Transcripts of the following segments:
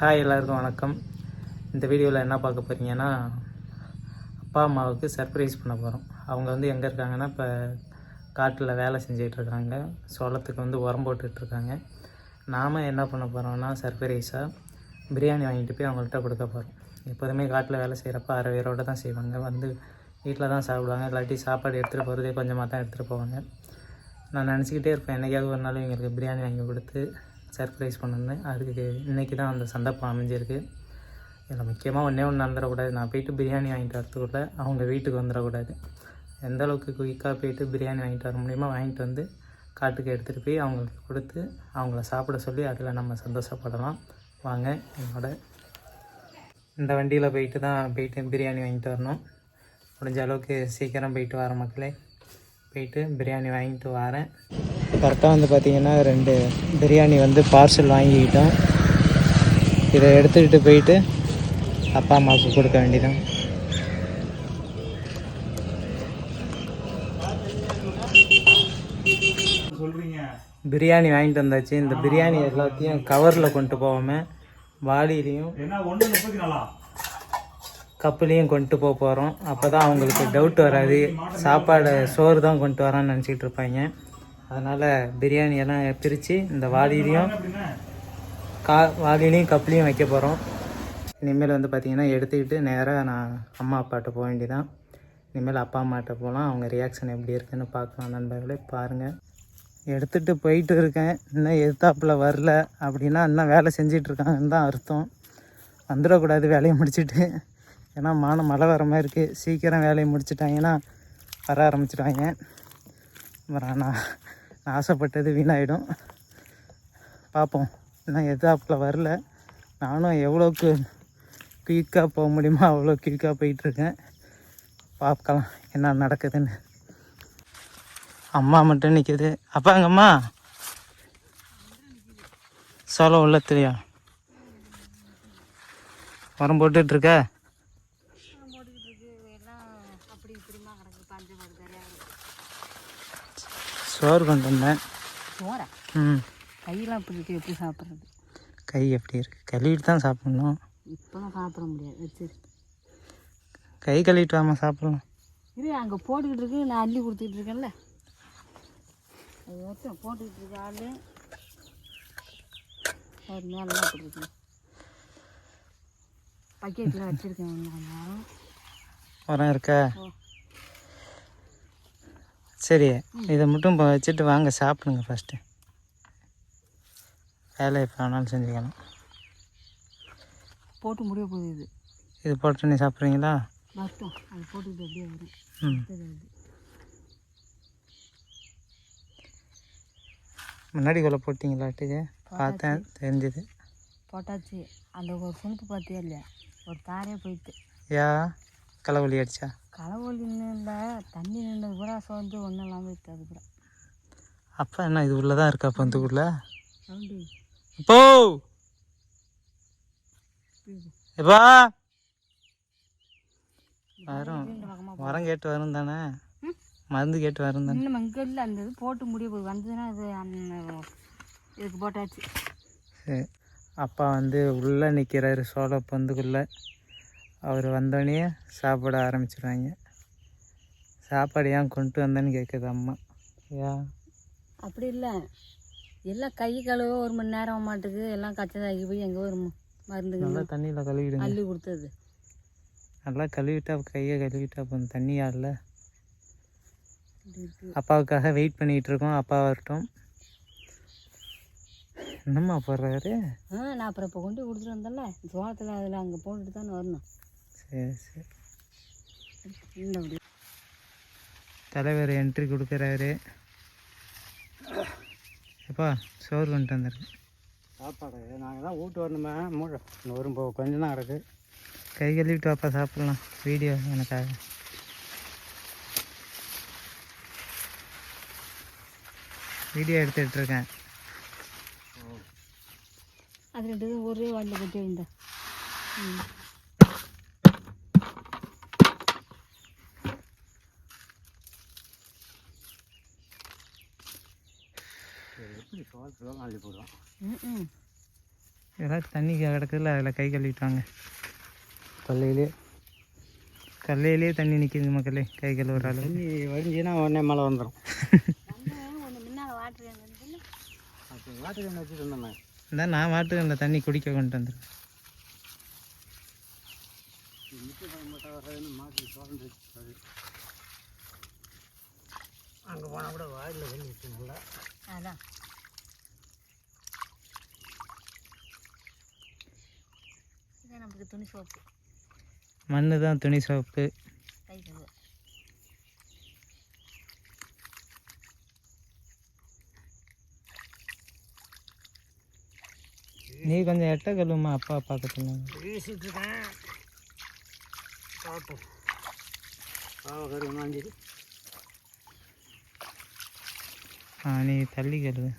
Hi எல்லாருக்கும் வணக்கம். இந்த வீடியோவில் என்ன பார்க்க போகிறீங்கன்னா அப்பா அம்மாவுக்கு சர்ப்ரைஸ் பண்ண போகிறோம் அவங்க வந்து எங்கே இருக்காங்கன்னா இப்போ காட்டில் வேலை செஞ்சிகிட்ருக்காங்க சோளத்துக்கு வந்து உரம் போட்டுட்ருக்காங்க நாம் என்ன பண்ண போகிறோம்னா சர்ப்ரைஸாக பிரியாணி வாங்கிட்டு போய் அவங்கள்ட்ட கொடுக்க போகிறோம் எப்போதுமே காட்டில் வேலை செய்கிறப்ப அரை பேரோடு தான் செய்வாங்க. வந்து வீட்டில் தான் சாப்பிடுவாங்க. இல்லாட்டி சாப்பாடு எடுத்துகிட்டு போகிறதே கொஞ்சமாக தான் எடுத்துகிட்டு போவாங்க. நான் நினச்சிக்கிட்டே இருப்பேன் என்றைக்காவது ஒரு நாள் இவங்களுக்கு பிரியாணி வாங்கி கொடுத்து சர்ப்ரைஸ் பண்ணியிருந்தேன் அதுக்கு இன்றைக்கி தான் அந்த சந்தர்ப்பம் அமைஞ்சிருக்கு. இதில் முக்கியமாக ஒன்றே ஒன்று நடந்துடக்கூடாது நான் போயிட்டு பிரியாணி வாங்கிட்டு வரத்துக்குள்ள அவங்க வீட்டுக்கு வந்துடக்கூடாது எந்த அளவுக்கு குயிக்காக போயிட்டு பிரியாணி வாங்கிட்டு வர முடியுமோ வாங்கிட்டு வந்து காட்டுக்கு எடுத்துகிட்டு போய் அவங்களுக்கு கொடுத்து அவங்கள சாப்பிட சொல்லி அதில் நம்ம சந்தோஷப்படலாம். வாங்க என்னோட இந்த வண்டியில் போயிட்டு தான் போயிட்டு பிரியாணி வாங்கிட்டு வரணும். முடிஞ்ச அளவுக்கு சீக்கிரம் போயிட்டு வர மக்களே. போயிட்டு பிரியாணி வாங்கிட்டு வரேன். கரெக்டாக வந்து பார்த்திங்கன்னா ரெண்டு பிரியாணி வந்து பார்சல் வாங்கிக்கிட்டோம். இதை எடுத்துக்கிட்டு போயிட்டு அப்பா அம்மாவுக்கு கொடுக்க வேண்டியதான் பிரியாணி வாங்கிட்டு வந்தாச்சு. இந்த பிரியாணி எல்லாத்தையும் கவரில் கொண்டு வாளிலையும் முப்பத்தி நாலா? கப்புலையும் கொண்டு போக போகிறோம் அப்போ தான் அவங்களுக்கு டவுட் வராது. சாப்பாடு சோறு தான் கொண்டு வரான்னு நினச்சிக்கிட்டு இருப்பாங்க. அதனால் பிரியாணி எல்லாம் பிரித்து இந்த வாளிலையும் கா வாளிலையும் கப்லையும் வைக்க போகிறோம் இனிமேல் வந்து பார்த்திங்கன்னா எடுத்துக்கிட்டு நேராக நான் அம்மா அப்பாட்ட போக வேண்டிதான் இனிமேல் அப்பா அம்மாட்ட போகலாம் அவங்க ரியாக்ஷன் எப்படி இருக்குன்னு பார்க்கலாம் நண்பர்களே. பாருங்கள் எடுத்துகிட்டு போயிட்டு இருக்கேன். இன்னும் எதிர்த்தாப்புல வரல. அப்படின்னா இன்னும் வேலை செஞ்சிட்ருக்காங்கன்னு தான் அர்த்தம். வந்துடக்கூடாது வேலையை முடிச்சுட்டு. ஏன்னா மானம் மழை வர மாதிரி இருக்குது சீக்கிரம் வேலையை முடிச்சிட்டாங்கன்னா வர ஆரம்பிச்சிட்டாங்க நான் நான் ஆசைப்பட்டது வீணாயிடும். பார்ப்போம் இன்னும் எதிர்த்தாப்புல வரல. நானும் எவ்வளோக்கு குயிக்காக போக முடியுமோ அவ்வளோ குயிக்காக போயிட்டுருக்கேன். பார்க்கலாம் என்ன நடக்குதுன்னு. அம்மா மட்டும் நிற்கிது அப்பாங்கம்மா எங்கம்மா உள்ள உள்ளத்துலையா உரம் போட்டுட்ருக்க? சோறு கொண்டு வந்தேன். சோறா? ம். கையெல்லாம் இப்படி இருக்கு? எப்படி சாப்பிட்றது? கை எப்படி இருக்கு? கழுவிட்டு தான் சாப்பிட்ணும். இப்போ தான் சாப்பிட முடியாது. வச்சு கை கழுவிட்டு வாமா சாப்பிட்லாம். இரு அங்கே போட்டுக்கிட்டு இருக்கு. நான் அள்ளி கொடுத்துக்கிட்டு இருக்கேன்ல. அது வரைக்கும் போட்டுக்கிட்டு இருக்க ஆள். அது மேலாம் போட்டுருக்கேன் பக்கெட்டில் வச்சுருக்கேன். உரம் இருக்கா. சரி இதை மட்டும் இப்போ வச்சுட்டு வாங்க சாப்பிடுங்க ஃபஸ்ட்டு வேலை எப்போ வேணாலும் செஞ்சுக்கலாம். போட்டு முடிய போகுது இது. இது போட்டு நீ சாப்பிட்றீங்களா? வரட்டும் அது போட்டுக்கிட்டு அப்படியே வரும் ம். அடுத்தது அது முன்னாடி கொலை போட்டிங்களாட்டுக்கு? பார்த்தேன் தெரிஞ்சுது. போட்டாச்சு. அந்த ஒரு சுணுக்கு பார்த்தியா இல்லையா? ஒரு தாரே போயிட்டு. யா? களவழி அடிச்சா? களவொலி இல்லை தண்ணி நின்றது கூட சோர்ந்து ஒன்றும் இல்லாமல் இருக்கு அது கூட அப்பா என்ன இது உள்ளே தான் இருக்கா பந்துக்குள்ள இப்போ எப்பா? வரும். உரம் கேட்டு வரும் தானே? மருந்து கேட்டு வரும் தானே? இங்கே இல்லை அந்த இது போட்டு முடிய போகுது. வந்ததுன்னா அந்த இதுக்கு போட்டாச்சு. சரி. அப்பா வந்து உள்ளே நிற்கிறாரு சோள பந்துக்குள்ளே அவர் வந்தோடனே சாப்பிட ஆரம்பிச்சிருவாங்க. சாப்பாடு ஏன் கொண்டு வந்தேன்னு கேட்குது அம்மா. ஏன் அப்படி இல்லை. எல்லாம் கை கழுவ ஒரு மணி நேரம் மாட்டுக்கு எல்லாம் கச்சதாகி போய் எங்கே ஒரு ம- மருந்துங்க நல்லா தண்ணியில் கழுவிடுங்க. அள்ளி கொடுத்தது. நல்லா கழுவிட்டா கையை கழுவிட்டா இல்லை. இப்படி இருக்கு. அப்பாவுக்காக வெயிட் பண்ணிகிட்டு இருக்கோம். அப்பா வரட்டும். என்னம்மா போடுறாரு? ஆ நான் அப்புறம் இப்போ கொண்டு கொடுத்துட்டு வந்தேன்ல. சோளத்தில் அதில் அங்கே போட்டுட்டு தானே வரணும். சரி தலைவர் என்ட்ரி கொடுக்குறாரு. எப்பா சோறு கொண்டு வந்திருக்கு. சாப்பாடு நாங்கள் தான் வீட்டு வரணுமே. மூட இப்போ கொஞ்சம் தான் கிடக்கு கை கழுவிட்டு வாப்பா சாப்பிட்லாம். வீடியோ எனக்காக. வீடியோ எடுத்துகிட்டு இருக்கேன். அது ரெண்டு ஒரே வாட்டில் கொட்டி வைந்த ம். அள்ளி போடுவோம் ம் இதெல்லாம் தண்ணி கிடக்குதுல அதில் கை கழுவிட்டாங்க கொல்லையிலே கல்லையிலே தண்ணி நிற்கிது மக்களே கை கழுவுற அளவு தண்ணி வடிஞ்சின்னா உடனே மழை வந்துடும் வாட்டர் வாட்டர் அதான் நான் மாட்டு அந்த தண்ணி குடிக்க கொண்டு வந்துருக்கேன் அங்கே போனால் கூட வாயில் தண்ணி நல்லா. அதான். நமக்கு துணி சோப்பு. மண்ணு தான் துணி சோப்பு. நீ கொஞ்சம் எட்ட கழுவுமா அப்பா பார்க்கத்துல ஆ நீ தள்ளி கழுவு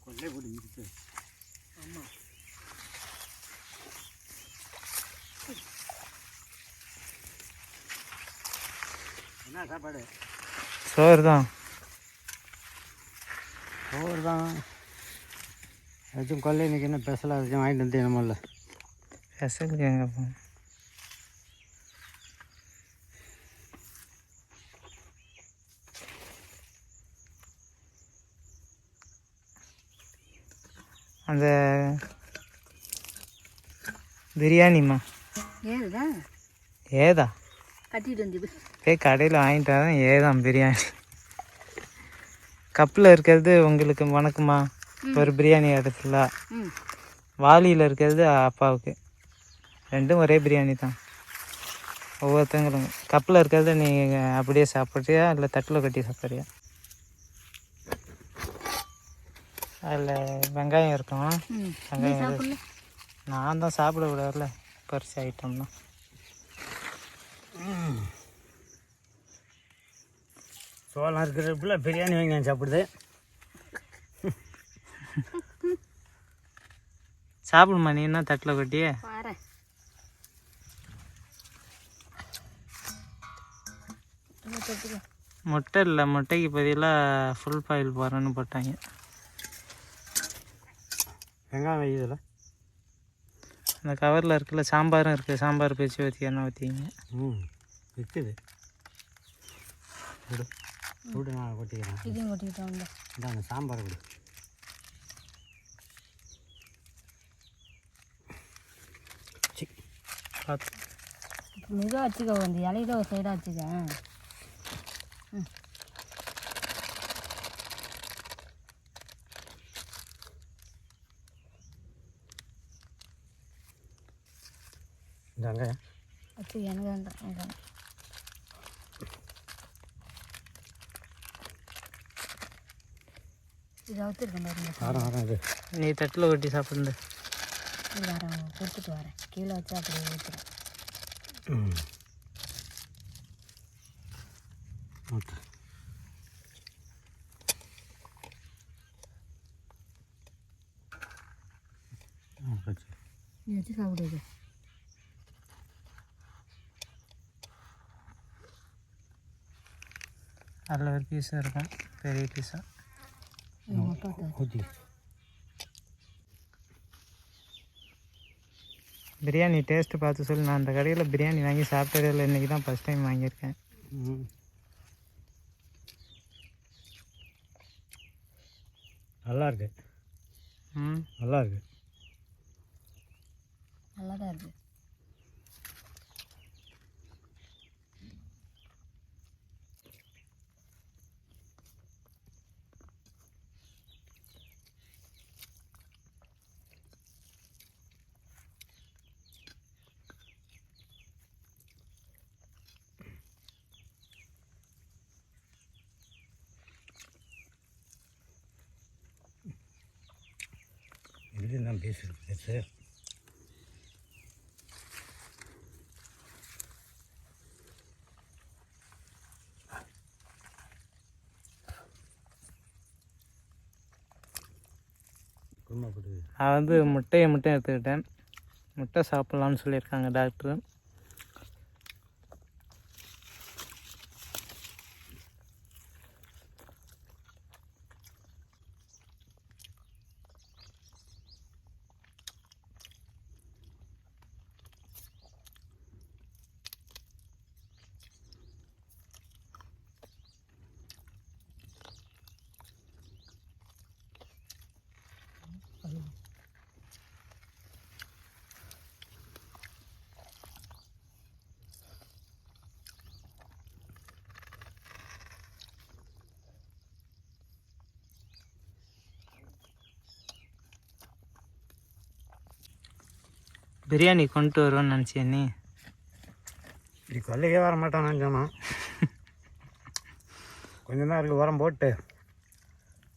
கொள்ளை போட்டு மிதிச்சு ஆமாம் என்ன சாப்பாடு. சோறு தான் சோறு தான் ஏதாச்சும் கொள்ளை இன்னைக்கு என்ன ஏதாச்சும் வாங்கிட்டு வந்து நம்மள ஸ்பெஷலுக்கு எங்கே போகும் அந்த பிரியாணிம்மா. ஏதுதான் ஏதா? கட்டிட்டு வந்து போய். கடையில் வாங்கிட்டு வரேன் ஏதான் பிரியாணி. கப்பில் இருக்கிறது உங்களுக்கு வணக்கமா ஒரு பிரியாணி இடத்துல ம். வாளியில் இருக்கிறது அப்பாவுக்கு. ரெண்டும் ஒரே பிரியாணி தான். ஒவ்வொருத்தங்களும். கப்பில் இருக்கிறத நீங்கள் அப்படியே சாப்பிட்றியா இல்லை தட்டில் கட்டி சாப்பிட்றியா? அதில் வெங்காயம் இருக்கும். வெங்காயம் நான் தான் சாப்பிட விடாதுல பரிசு ஐட்டம்லாம் சோளம் இருக்கிறப்பல பிரியாணி வாங்கி நான் சாப்பிடுது. சாப்பிடுமா நீ என்ன தட்டில் கட்டி? முட்டை இல்லை முட்டைக்கு பதிலாக ஃபுல் பாயில் போடுறேன்னு போட்டாங்க. வெங்காயம் வையுதில்ல அந்த கவரில் இருக்குல்ல சாம்பாரும் இருக்குது சாம்பார் பேச்சு ஊற்றி எண்ணெய் ஊற்றிங்க ம் விற்குது விடு. விடு நான் கொட்டிக்கிறேன். இதையும் கொட்டிக்கிட்டோம் இந்த. அந்த சாம்பார் விடு சி. பார்த்து மெதுவாக வச்சுக்கோ அந்த இலையில ஒரு சைடாக வச்சுக்க ம். இந்த வெங்காயம் வச்சு எனக்கு வேண்டாம் வேண்டாம். இது அவுத்துருக்கேன் பாருங்க இது நீ தட்டில் கொட்டி சாப்பிடுங்க இது வரேன் கொடுத்துட்டு வரேன் கீழே வச்சு அப்படியே ஊற்றுறேன் ம் ஓகே நீ வச்சு சாப்பிடுது அதில் ஒரு பீஸ் இருக்கும். பெரிய பீஸாக பிரியாணி டேஸ்ட்டு பார்த்து சொல்லி. நான் அந்த கடையில் பிரியாணி வாங்கி சாப்பிட்டதே இல்லை. இன்றைக்கி தான் ஃபஸ்ட் டைம் வாங்கியிருக்கேன். ம். நல்லா இருக்கு. ம். நல்லா இருக்கு. நல்லா தான் இருக்குது இது நான் பேசியிருக்கேன் சார் நான் வந்து முட்டையை மட்டும் எடுத்துக்கிட்டேன். முட்டை சாப்பிட்லான்னு சொல்லியிருக்காங்க டாக்டர். பிரியாணி கொண்டு வருவேன்னு நினச்சேன் நீ? இப்படி கொல்லைக்கே வர மாட்டான் சொன்னான் கொஞ்ச நேரம் இருக்கு உரம் போட்டு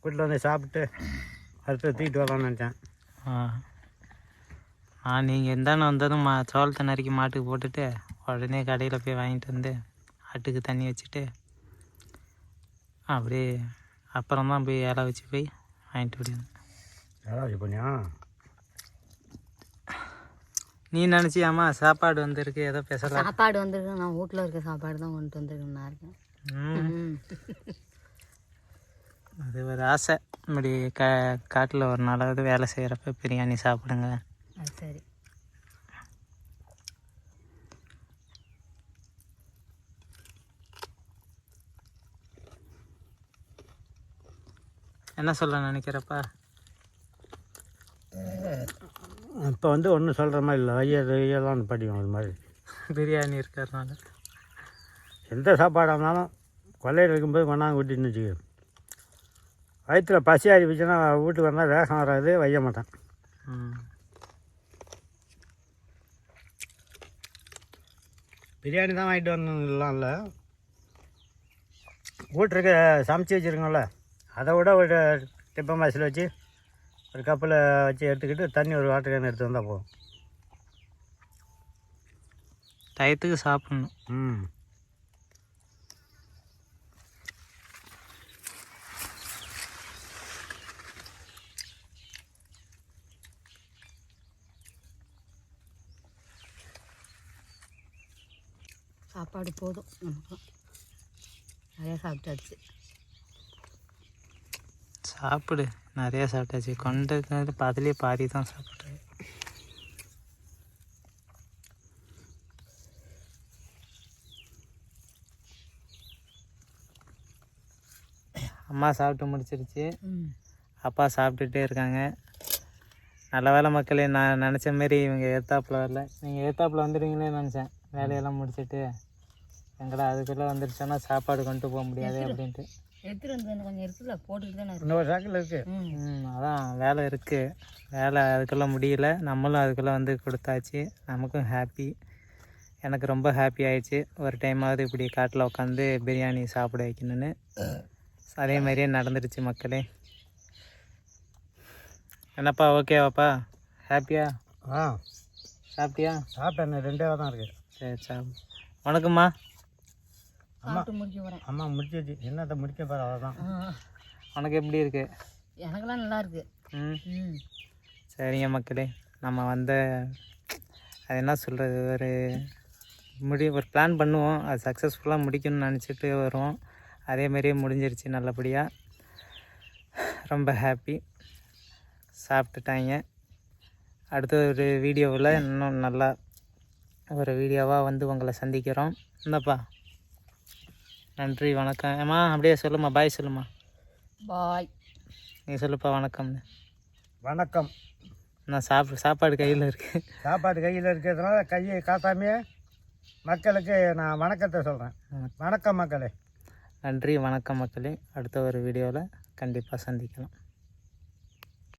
வீட்டில் வந்து சாப்பிட்டு அடுத்து தூக்கிட்டு வரலாம்னு நினச்சேன். ஆ. நீங்கள் இருந்தானே வந்ததும் மா சோளத்தை நறுக்கி மாட்டுக்கு போட்டுட்டு உடனே கடையில் போய் வாங்கிட்டு வந்து ஆட்டுக்கு தண்ணி வச்சுட்டு அப்படியே அப்புறம் தான் போய் இலை வச்சு போய் வாங்கிட்டு விடுவேன் ஏதாவது பண்ணியா நீ நினச்சியாம்மா சாப்பாடு வந்திருக்கு ஏதோ பேசலாம் சாப்பாடு வந்திருக்கு. நான் வீட்டில் இருக்க சாப்பாடு தான் கொண்டு வந்திருக்கேன் நான் இருக்கேன். அது ஒரு ஆசை. இப்படி க காட்டில் ஒரு நாளாவது வேலை செய்கிறப்ப பிரியாணி சாப்பிடுங்க. சரி. என்ன சொல்ல நினைக்கிறப்பா? இப்போ வந்து ஒன்றும் சொல்கிற மாதிரி இல்லை. ஐயர் ஐயெல்லாம் படிக்கும் அது மாதிரி. பிரியாணி இருக்கிறதுனால. எந்த சாப்பாடாக இருந்தாலும் கொல்லையில் இருக்கும்போது கொண்டாந்து விட்டுன்னு வச்சுக்க வயிற்றில் பசி ஆறிப்பிச்சுன்னா வீட்டுக்கு வந்தால் வேகம் வராது வைய மாட்டேன். பிரியாணி தான் வாங்கிட்டு வரணும்லாம் இல்லை. வீட்டுருக்கு சமைச்சு வச்சுருக்கோம்ல. அதை விட ஒரு டிப்பை மாசில் வச்சு ஒரு கப்பில் வச்சு எடுத்துக்கிட்டு தண்ணி ஒரு வாட்டர் கேன் எடுத்து வந்தால் போதும். டயத்துக்கு சாப்பிட்ணும். ம். சாப்பாடு போதும் நமக்கு. நிறையா சாப்பிட்டாச்சு. சாப்பிடு. நிறைய சாப்பிட்டாச்சு. கொண்டு அதுலேயே பாதி தான் சாப்பிட்றேன். அம்மா சாப்பிட்டு முடிச்சிருச்சு. அப்பா சாப்பிட்டுட்டே இருக்காங்க. நல்ல வேலை மக்களே நான் நினச்ச மாரி இவங்க ஏத்தாப்புல வரல. நீங்கள் ஏத்தாப்புல வந்துடுவீங்களே நினச்சேன். வேலையெல்லாம் முடிச்சிட்டு. எங்கடா அதுக்குள்ளே வந்துடுச்சோன்னா சாப்பாடு கொண்டு போக முடியாது அப்படின்ட்டு. எடுத்துகிட்டு வந்து கொஞ்சம் இருக்குல்ல போட்டுக்கிட்டு தானே இருக்கு. இன்னொரு சாக்கில் இருக்குது அதான் வேலை இருக்குது வேலை அதுக்குள்ளே முடியல. நம்மளும் அதுக்குள்ளே வந்து கொடுத்தாச்சு. நமக்கும் ஹாப்பி எனக்கு ரொம்ப ஹாப்பி ஆயிடுச்சு. ஒரு டைமாவது இப்படி காட்டில் உட்காந்து பிரியாணி சாப்பிட வைக்கணும்னு. அதே மாதிரியே நடந்துடுச்சு மக்களே. என்னப்பா ஓகேவாப்பா ஹாப்பியா ஆ? சாப்பிட்டியா? சாப்பிட்டேன் ரெண்டே தான் இருக்குது சரி சாப் உனக்குமா சாப்பிட்டு முடிக்க போகிறேன் அம்மா முடிச்சிச்சு என்னத்தை முடிக்க போகிற அவ்வளோதான் உனக்கு எப்படி இருக்கு? எனக்கெல்லாம் நல்லா இருக்கு. ம். சரிங்க மக்களே நம்ம வந்த அது என்ன சொல்கிறது ஒரு முடி ஒரு பிளான் பண்ணுவோம். அது சக்ஸஸ்ஃபுல்லாக முடிக்கணும்னு நினச்சிட்டு வருவோம். அதே மாதிரியே முடிஞ்சிருச்சு நல்லபடியாக ரொம்ப ஹாப்பி சாப்பிட்டுட்டாங்க. அடுத்த ஒரு வீடியோவில் இன்னும் நல்லா ஒரு வீடியோவாக வந்து உங்களை சந்திக்கிறோம். இந்தப்பா. நன்றி வணக்கம். ஏம்மா அப்படியே சொல்லுமா பாய் சொல்லுமா பாய் நீ சொல்லுப்பா வணக்கம்னு. வணக்கம். நான் சாப்பிடு சாப்பாடு கையில் இருக்குது சாப்பாடு கையில் இருக்கிறதுனால கையை காட்டாமையே மக்களுக்கு நான் வணக்கத்தை சொல்கிறேன் வணக்கம் மக்களே. நன்றி வணக்கம் மக்களே. அடுத்த ஒரு வீடியோவில் கண்டிப்பாக சந்திக்கலாம்.